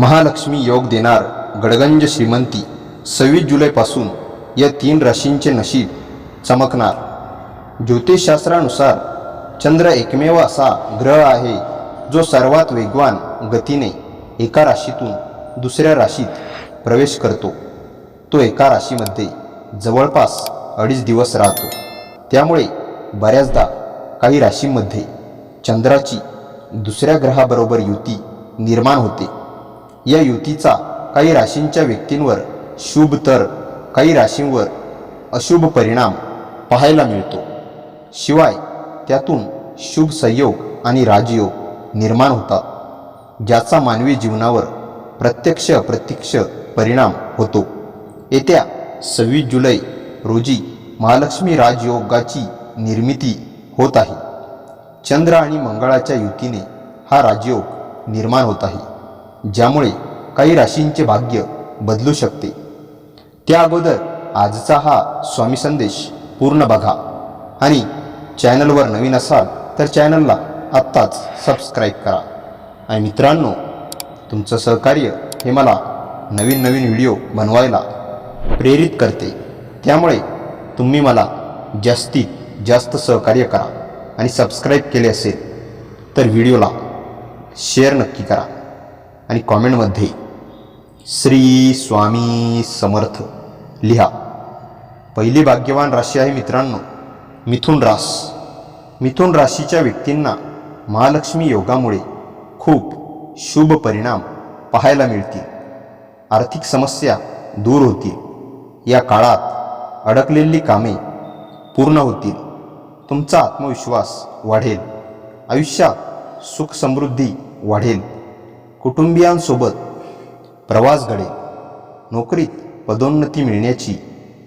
महालक्ष्मी योग देणार गडगंज श्रीमंती. सव्वीस जुलैपासून या तीन राशींचे नशीब चमकणार. ज्योतिषशास्त्रानुसार चंद्र एकमेव असा ग्रह आहे जो सर्वात वेगवान गतीने एका राशीतून दुसऱ्या राशीत प्रवेश करतो. तो एका राशीमध्ये जवळपास अडीच दिवस राहतो. त्यामुळे बऱ्याचदा काही राशींमध्ये चंद्राची दुसऱ्या ग्रहाबरोबर युती निर्माण होते. या युतीचा काही राशींच्या व्यक्तींवर शुभ तर काही राशींवर अशुभ परिणाम पाहायला मिळतो. शिवाय त्यातून शुभ संयोग आणि राजयोग निर्माण होतात ज्याचा मानवी जीवनावर प्रत्यक्ष अप्रत्यक्ष परिणाम होतो. येत्या सव्वीस जुलै रोजी महालक्ष्मी राजयोगाची निर्मिती होत आहे. चंद्र आणि मंगळाच्या युतीने हा राजयोग निर्माण होत आहे. ज्यामुळे काही राशींचे भाग्य बदलू शकते. त्या अगोदर आजचा हा स्वामी संदेश पूर्ण बघा आणि चॅनलवर नवीन असाल तर चॅनलला आत्ताच सबस्क्राईब करा. आणि मित्रांनो तुमचं सहकार्य हे मला नवीन नवीन व्हिडिओ बनवायला प्रेरित करते. त्यामुळे तुम्ही मला जास्तीत जास्त सहकार्य करा आणि सबस्क्राईब केले असेल तर व्हिडिओला शेअर नक्की करा. आणि कॉमेंटमध्ये श्री स्वामी समर्थ लिहा. पहिली भाग्यवान राशी आहे मित्रांनो मिथुन रास. मिथुन राशीच्या व्यक्तींना महालक्ष्मी योगामुळे खूप शुभ परिणाम पाहायला मिळतील. आर्थिक समस्या दूर होतील. या काळात अडकलेली कामे पूर्ण होतील. तुमचा आत्मविश्वास वाढेल. आयुष्यात सुख समृद्धी वाढेल. कुटुंबियांसोबत प्रवास घडेल नोकरीत पदोन्नती मिळण्याची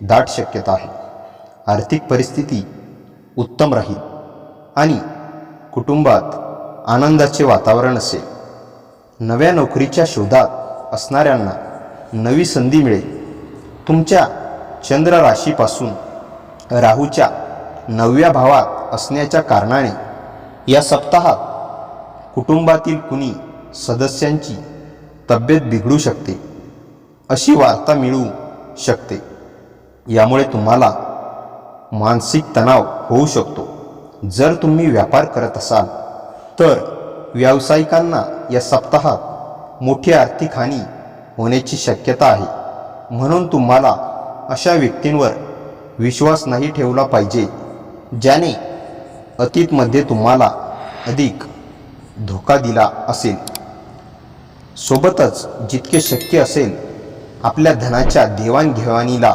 दाट शक्यता आहे. आर्थिक परिस्थिती उत्तम राहील आणि कुटुंबात आनंदाचे वातावरण असेल. नव्या नोकरीच्या शोधात असणाऱ्यांना नवी संधी मिळेल. तुमच्या चंद्र राशीपासून राहूच्या नवव्या भावात असण्याच्या कारणाने या सप्ताहात कुटुंबातील कुणी सदस्यांची तब्येत बिघडू शकते अशी वार्ता मिळू शकते. यामुळे तुम्हाला मानसिक तणाव होऊ शकतो. जर तुम्ही व्यापार करत असाल तर व्यावसायिकांना या सप्ताहात मोठी आर्थिक हानी होण्याची शक्यता आहे. म्हणून तुम्हाला अशा व्यक्तींवर विश्वास नाही ठेवला पाहिजे ज्याने अतीतमध्ये तुम्हाला अधिक धोका दिला असेल. सोबतच जितके शक्य असेल आपल्या धनाच्या देवाणघेवाणीला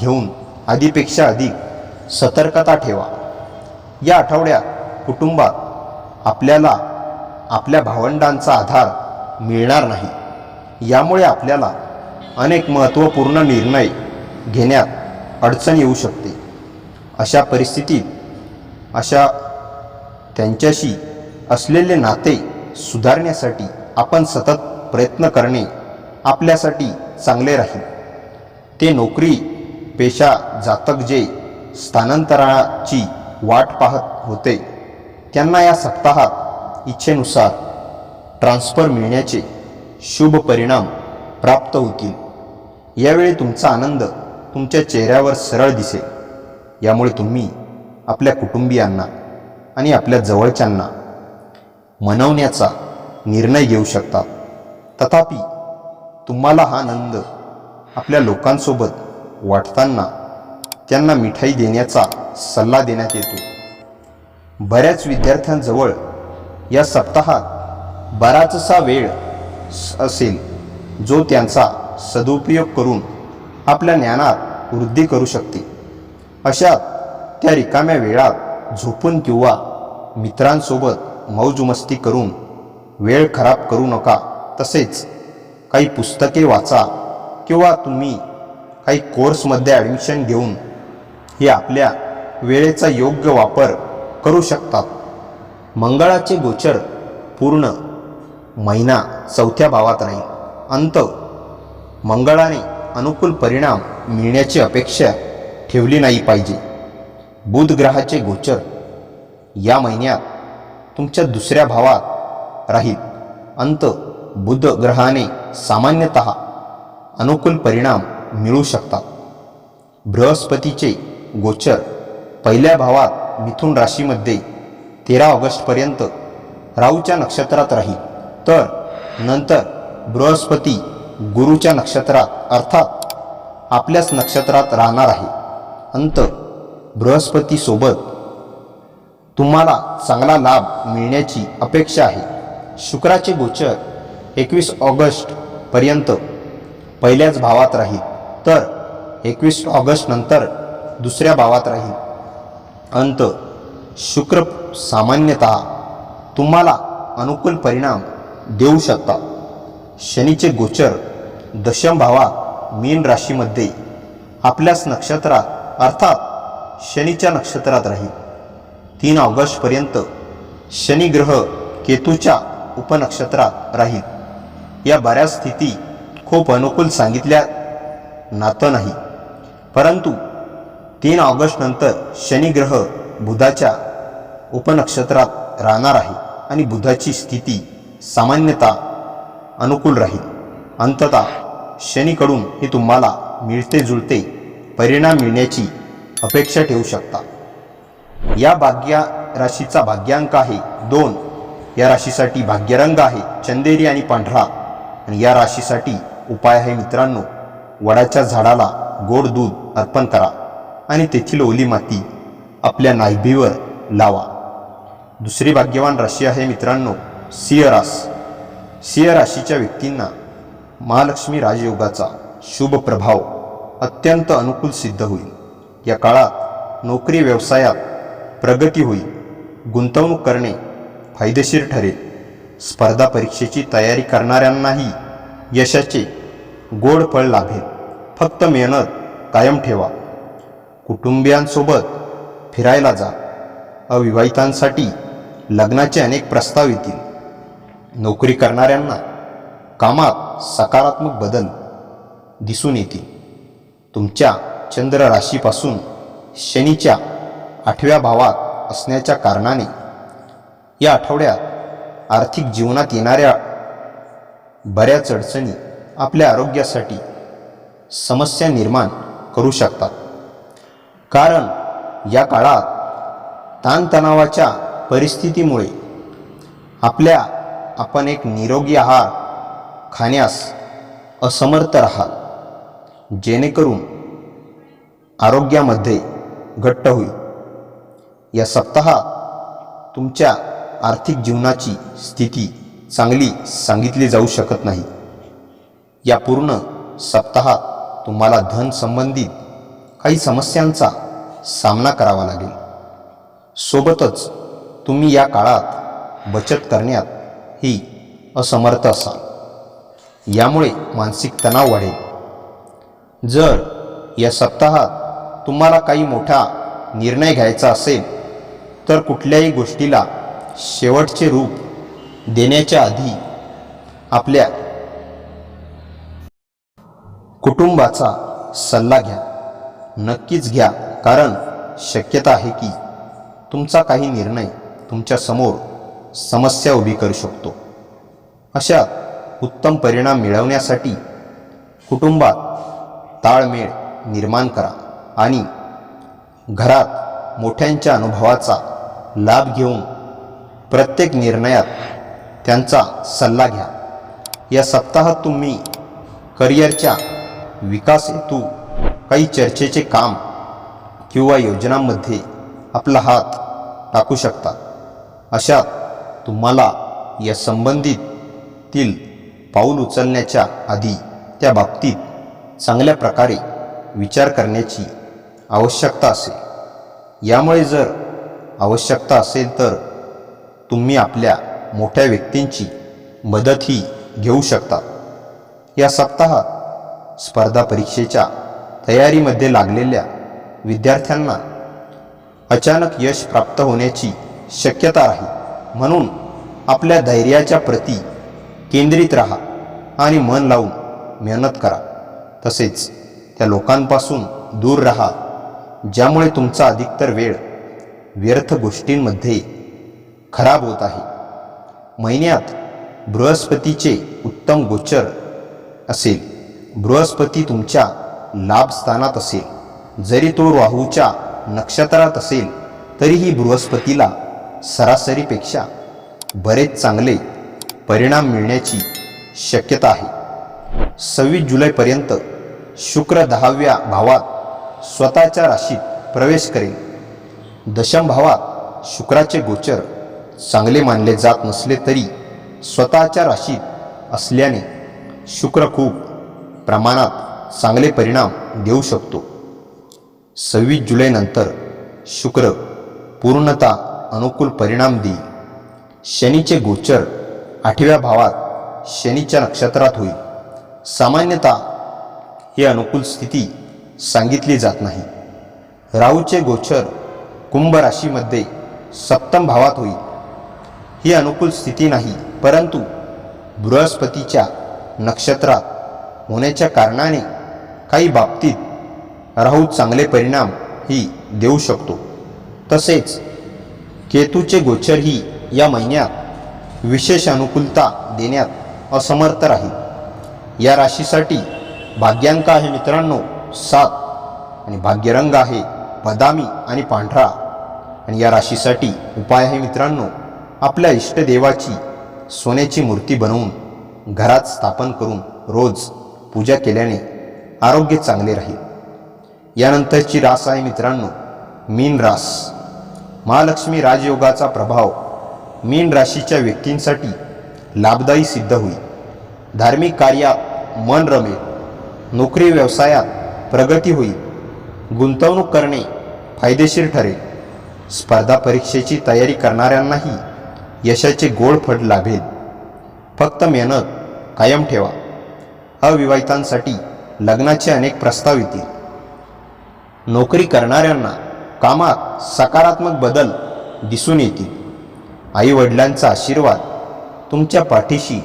घेऊन आधीपेक्षा अधिक सतर्कता ठेवा. या आठवड्यात कुटुंबात आपल्याला आपल्या भावंडांचा आधार मिळणार नाही. यामुळे आपल्याला अनेक महत्त्वपूर्ण निर्णय घेण्यात अडचण येऊ शकते. अशा परिस्थितीत अशा त्यांच्याशी असलेले नाते सुधारण्यासाठी आपण सतत प्रयत्न करणे आपल्यासाठी चांगले राहील. ते नोकरी पेशा जातक जे स्थानांतराची वाट पाहत होते त्यांना या सप्ताहात इच्छेनुसार ट्रान्सफर मिळण्याचे शुभ परिणाम प्राप्त होतील. यावेळी तुमचा आनंद तुमच्या चेहऱ्यावर सरळ दिसेल. यामुळे तुम्ही आपल्या कुटुंबियांना आणि आपल्या जवळच्यांना मनवण्याचा निर्णय घेऊ शकता. तथापि तुम्हाला हा आनंद आपल्या लोकांसोबत वाटताना त्यांना मिठाई देण्याचा सल्ला देण्यात येतो. बऱ्याच विद्यार्थ्यांजवळ या सप्ताहात बराचसा वेळ असेल जो त्यांचा सदुपयोग करून आपल्या ज्ञानात वृद्धी करू शकते. अशात त्या रिकाम्या वेळात झोपून किंवा मित्रांसोबत मौजमस्ती करून वेळ खराब करू नका. तसेच काही पुस्तके वाचा किंवा तुम्ही काही कोर्समध्ये ॲडमिशन घेऊन हे आपल्या वेळेचा योग्य वापर करू शकतात. मंगळाचे गोचर पूर्ण महिना चौथ्या भावात राहील अंत मंगळाने अनुकूल परिणाम मिळण्याची अपेक्षा ठेवली नाही पाहिजे. बुध ग्रहाचे गोचर या महिन्यात तुमच्या दुसऱ्या भावात राहील अंत बुध ग्रहाने सामान्यतः अनुकूल परिणाम मिळू शकतात बृहस्पतीचे गोचर पहिल्या भावात मिथुन राशीमध्ये तेरा ऑगस्टपर्यंत राहूच्या नक्षत्रात राहील. तर नंतर बृहस्पती गुरुच्या नक्षत्रात अर्थात आपल्याच नक्षत्रात राहणार आहे. अंत बृहस्पतीसोबत तुम्हाला चांगला लाभ मिळण्याची अपेक्षा आहे. शुक्राचे गोचर एकवीस ऑगस्टपर्यंत पहिल्याच भावात राहील. तर एकवीस ऑगस्ट नंतर दुसऱ्या भावात राहील. अंत शुक्र सामान्यतः तुम्हाला अनुकूल परिणाम देऊ शकता शनीचे गोचर दशम भावात मीन राशीमध्ये आपल्याच नक्षत्रात अर्थात शनीच्या नक्षत्रात राहील. तीन ऑगस्टपर्यंत शनिग्रह केतूच्या उपनक्षत्रात राहील. या बऱ्याच स्थिती खूप अनुकूल सांगितल्या नातं नाही. परंतु तीन ऑगस्टनंतर शनिग्रह बुधाच्या उपनक्षत्रात राहणार आहे आणि बुधाची स्थिती सामान्यतः अनुकूल राहील. अंततः शनीकडून हे तुम्हाला मिळते जुळते परिणाम मिळण्याची अपेक्षा ठेवू शकता. या भाग्या राशीचा भाग्यांक आहे दोन. या राशीसाठी भाग्यरंग आहे चंदेरी आणि पांढरा. आणि या राशीसाठी उपाय आहे मित्रांनो वडाच्या झाडाला गोड दूध अर्पण करा आणि तेथील ओली माती आपल्या नायभीवर लावा. दुसरी भाग्यवान राशी आहे मित्रांनो सिंहरास सिंह राशीच्या व्यक्तींना महालक्ष्मी राजयोगाचा शुभ प्रभाव अत्यंत अनुकूल सिद्ध होईल. या काळात नोकरी व्यवसायात प्रगती होईल गुंतवणूक करणे फायदेशीर ठरेल. स्पर्धा परीक्षेची तयारी करणाऱ्यांनाही यशाचे गोड फळ लाभेल. फक्त मेहनत कायम ठेवा. कुटुंबियांसोबत फिरायला जा. अविवाहितांसाठी लग्नाचे अनेक प्रस्ताव येतील. नोकरी करणाऱ्यांना कामात सकारात्मक बदल दिसून येतील. तुमच्या चंद्र राशीपासून शनीच्या आठव्या भावात असण्याच्या कारणाने या आठवड्यात आर्थिक जीवनात येणाऱ्या बऱ्याच अडचणी आपल्या आरोग्यासाठी समस्या निर्माण करू शकतात. कारण या काळात ताणतणावाच्या परिस्थितीमुळे आपल्या आपण एक निरोगी आहार खाण्यास असमर्थ राहाल जेणेकरून आरोग्यामध्ये घट्ट होईल. या सप्ताहात तुमच्या आर्थिक जीवनाची स्थिती चांगली सांगितली जाऊ शकत नाही. या पूर्ण सप्ताहात तुम्हाला धन संबंधित काही समस्यांचा सामना करावा लागेल. सोबतच तुम्ही या काळात बचत करण्यात ही असमर्थ असाल. यामुळे मानसिक तणाव वाढेल. जर या सप्ताहात तुम्हाला काही मोठा निर्णय घ्यायचा असेल तर कुठल्याही गोष्टीला शेवटचे रूप देण्याच्या आधी आपल्या कुटुंबाचा सल्ला घ्या. नक्कीच घ्या कारण शक्यता आहे की तुमचा काही निर्णय तुमच्यासमोर समस्या उभी करू शकतो. अशा उत्तम परिणाम मिळवण्यासाठी कुटुंबात ताळमेळ निर्माण करा आणि घरात मोठ्यांच्या अनुभवाचा लाभ घेऊन प्रत्येक निर्णयात त्यांचा सल्ला घ्या. या सप्ताहात तुम्ही करिअरच्या विकास हेतू काही चर्चेचे काम किंवा योजनांमध्ये आपला हात टाकू शकता. अशात तुम्हाला या संबंधितील पाऊल उचलण्याच्या आधी त्या बाबतीत चांगल्या प्रकारे विचार करण्याची आवश्यकता असेल. यामुळे जर आवश्यकता असेल तर तुम्ही आपल्या मोठ्या व्यक्तींची मदतही घेऊ शकता या सप्ताहात स्पर्धा परीक्षेच्या तयारीमध्ये लागलेल्या विद्यार्थ्यांना अचानक यश प्राप्त होण्याची शक्यता आहे. म्हणून आपल्या धैर्याच्या प्रती केंद्रित राहा आणि मन लावून मेहनत करा. तसेच त्या लोकांपासून दूर राहा ज्यामुळे तुमचा अधिकतर वेळ व्यर्थ गोष्टींमध्ये खराब होत आहे. महिन्यात बृहस्पतीचे उत्तम गोचर असेल. बृहस्पती तुमच्या लाभस्थानात असेल. जरी तो राहूच्या नक्षत्रात असेल तरीही बृहस्पतीला सरासरीपेक्षा बरेच चांगले परिणाम मिळण्याची शक्यता आहे. सव्वीस जुलैपर्यंत शुक्र दहाव्या भावात स्वतःच्या राशीत प्रवेश करेल. दशम भावात शुक्राचे गोचर चांगले मानले जात नसले तरी स्वतःच्या राशीत असल्याने शुक्र खूप प्रमाणात चांगले परिणाम देऊ शकतो. सव्वीस जुलैनंतर शुक्र पूर्णता अनुकूल परिणाम देईल. शनीचे गोचर आठव्या भावात शनीच्या नक्षत्रात होईल. सामान्यतः ही अनुकूल स्थिती सांगितली जात नाही. राहूचे गोचर कुंभ राशीमध्ये सप्तम भावात होईल. ही अनुकूल स्थिती नाही. परंतु बृहस्पतीच्या नक्षत्रात होण्याच्या कारणाने काही बाबतीत राहू चांगले परिणाम ही देऊ शकतो. तसेच केतूचे गोचरही या महिन्यात विशेष अनुकूलता देण्यात असमर्थ राहील. या राशीसाठी भाग्यांक आहे मित्रांनो सात आणि भाग्यरंग आहे बदामी आणि पांढरा. आणि या राशीसाठी उपाय आहे मित्रांनो आपल्या इष्टदेवाची सोन्याची मूर्ती बनवून घरात स्थापन करून रोज पूजा केल्याने आरोग्य चांगले राहील. यानंतरची रास आहे मित्रांनो मीन रास. महालक्ष्मी राजयोगाचा प्रभाव मीन राशीच्या व्यक्तींसाठी लाभदायी सिद्ध होईल. धार्मिक कार्यात मन रमेल नोकरी व्यवसायात प्रगती होईल गुंतवणूक करणे फायदेशीर ठरेल. स्पर्धा परीक्षेची तयारी करणाऱ्यांनाही यशाचे गोड फळ लाभेल. फक्त मेहनत कायम ठेवा. अविवाहितांसाठी लग्नाचे अनेक प्रस्ताव येतील. नोकरी करणाऱ्यांना कामात सकारात्मक बदल दिसून येतील. आईवडिलांचा आशीर्वाद तुमच्या पाठीशी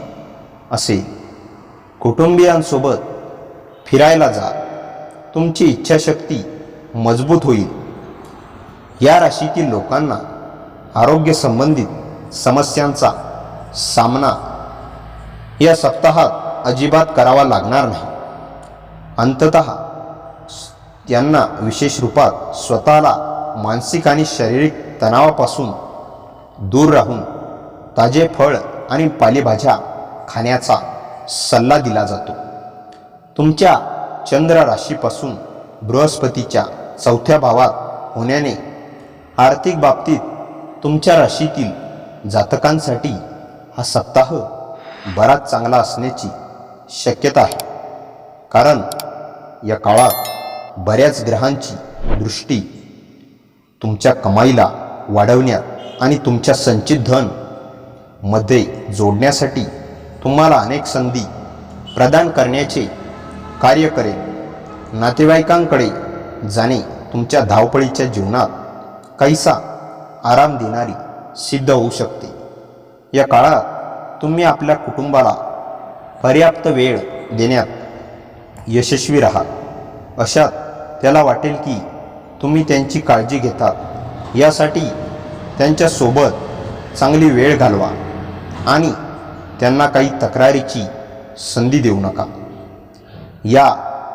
असेल. कुटुंबियांसोबत फिरायला जा. तुमची इच्छाशक्ती मजबूत होईल. या राशीतील लोकांना आरोग्य संबंधित समस्यांचा सामना या सप्ताहात अजिबात करावा लागणार नाही. अंतत यांना विशेष रूपात स्वतःला मानसिक आणि शारीरिक तणावापासून दूर राहून ताजे फळ आणि पालेभाज्या खाण्याचा सल्ला दिला जातो. तुमच्या चंद्र राशीपासून बृहस्पतीच्या चौथ्या भावात होण्याने आर्थिक बाबतीत तुमच्या राशीतील जातकांसाठी हा सप्ताह बराच चांगला असण्याची शक्यता आहे. कारण या काळात बऱ्याच ग्रहांची दृष्टी तुमच्या कमाईला वाढवण्यात आणि तुमच्या संचित धनमध्ये जोडण्यासाठी तुम्हाला अनेक संधी प्रदान करण्याचे कार्य करेल. नातेवाईकांकडे जाणे तुमच्या धावपळीच्या जीवनात काहीसा आराम देणारी सिद्ध होऊ शकते. या काळात तुम्ही आपल्या कुटुंबाला पर्याप्त वेळ देण्यात यशस्वी राहाल. अशात त्याला वाटेल की तुम्ही त्यांची काळजी घेतात यासाठी त्यांच्यासोबत चांगली वेळ घालवा आणि त्यांना काही तक्रारीची संधी देऊ नका. या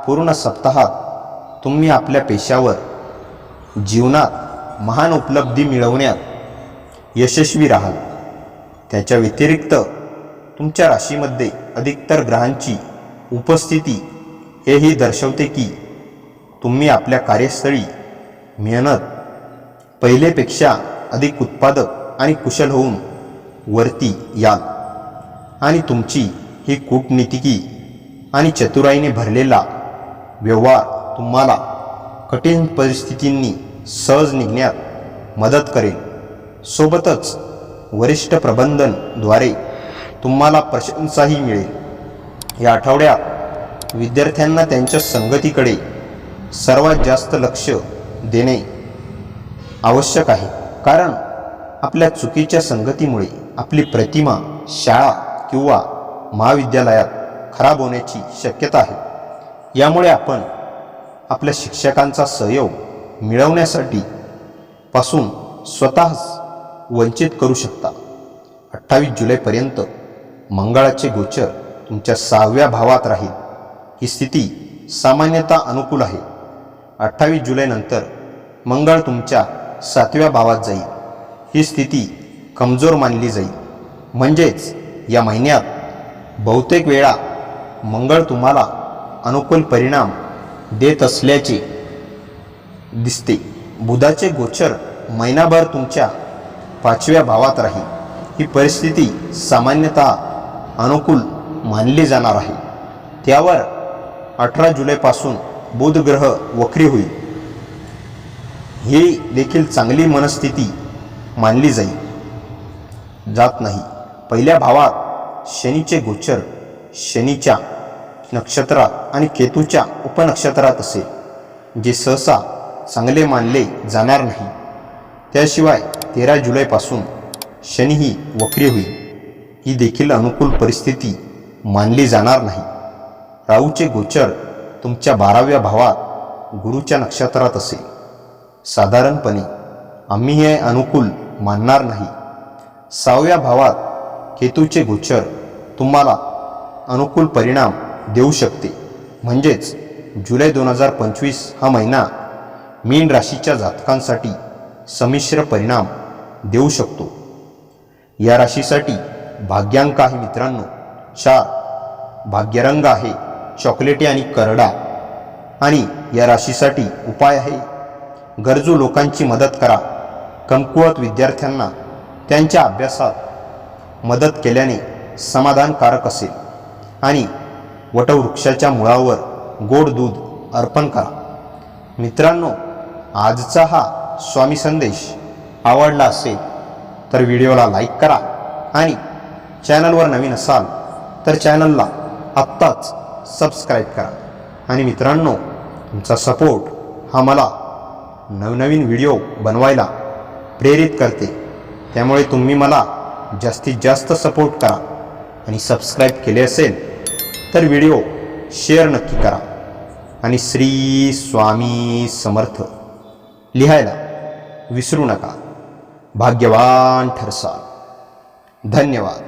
पूर्ण सप्ताहात तुम्ही आपल्या पेशावर जीवनात महान उपलब्धी मिळवण्यात यशस्वी राहाल. त्याच्या व्यतिरिक्त तुमच्या राशीमध्ये अधिकतर ग्रहांची उपस्थिती हेही दर्शवते की तुम्ही आपल्या कार्यस्थळी मेहनत पहिलेपेक्षा अधिक उत्पादक आणि कुशल होऊन वरती याल. आणि तुमची ही कूटनीतिकी आणि चतुराईने भरलेला व्यवहार तुम्हाला कठीण परिस्थितींनी सहज निघण्यात मदत करेल. सोबतच वरिष्ठ प्रबंधनद्वारे तुम्हाला प्रशंसाही मिळेल. या आठवड्यात विद्यार्थ्यांना त्यांच्या संगतीकडे सर्वात जास्त लक्ष देणे आवश्यक आहे. कारण आपल्या चुकीच्या संगतीमुळे आपली प्रतिमा शाळा किंवा महाविद्यालयात खराब होण्याची शक्यता आहे. यामुळे आपण आपल्या शिक्षकांचा सहयोग मिळवण्यासाठी पासून स्वतःच वंचित करू शकता. अठ्ठावीस जुलैपर्यंत मंगळाचे गोचर तुमच्या सहाव्या भावात राहील. ही स्थिती सामान्यतः अनुकूल आहे. अठ्ठावीस जुलैनंतर मंगळ तुमच्या सातव्या भावात जाईल. ही स्थिती कमजोर मानली जाईल. म्हणजेच या महिन्यात बहुतेक वेळा मंगळ तुम्हाला अनुकूल परिणाम देत असल्याचे दिसते. बुधाचे गोचर महिनाभर तुमच्या पाचव्या भावात राहील ही परिस्थिती सामान्यतः अनुकूल मानली जाणार आहे. त्यावर अठरा जुलैपासून बुधग्रह वक्री होईल. ही देखील चांगली मनस्थिती मानली जाईल. जात नाही. पहिल्या भावात शनीचे गोचर शनीच्या नक्षत्रात आणि केतूच्या उपनक्षत्रात असेल जे सहसा चांगले मानले जाणार नाही. त्याशिवाय तेरा जुलैपासून शनी ही वक्री होईल. ही देखील अनुकूल परिस्थिती मानली जाणार नाही. राहूचे गोचर तुमच्या बाराव्या भावात गुरुच्या नक्षत्रात असेल. साधारणपणे आम्ही हे अनुकूल मानणार नाही. सहाव्या भावात केतूचे गोचर तुम्हाला अनुकूल परिणाम देऊ शकते. म्हणजेच जुलै दोन हजार पंचवीस हा महिना मीन राशीच्या जातकांसाठी संमिश्र परिणाम देऊ शकतो. या राशीसाठी भाग्यांक आहे मित्रांनो. चार भाग्यरंग आहे चॉकलेटी आणि करडा. आणि या राशीसाठी उपाय आहे गरजू लोकांची मदत करा. कमकुवत विद्यार्थ्यांना त्यांच्या अभ्यासात मदत केल्याने समाधानकारक असेल. आणि वटवृक्षाच्या मुळावर गोड दूध अर्पण करा. मित्रांनो आजचा हा स्वामी संदेश आवडला असेल तर व्हिडिओला लाईक करा आणि चॅनलवर नवीन असाल तर चॅनलला आत्ताच सबस्क्राईब करा. आणि मित्रांनो तुमचा सपोर्ट हा मला नवनवीन व्हिडिओ बनवायला प्रेरित करते. त्यामुळे तुम्ही मला जास्तीत जास्त सपोर्ट करा आणि सबस्क्राईब केले असेल तर व्हिडिओ शेअर नक्की करा. आणि श्री स्वामी समर्थ लिहायला विसरू नका. भाग्यवान ठरसाल. धन्यवाद.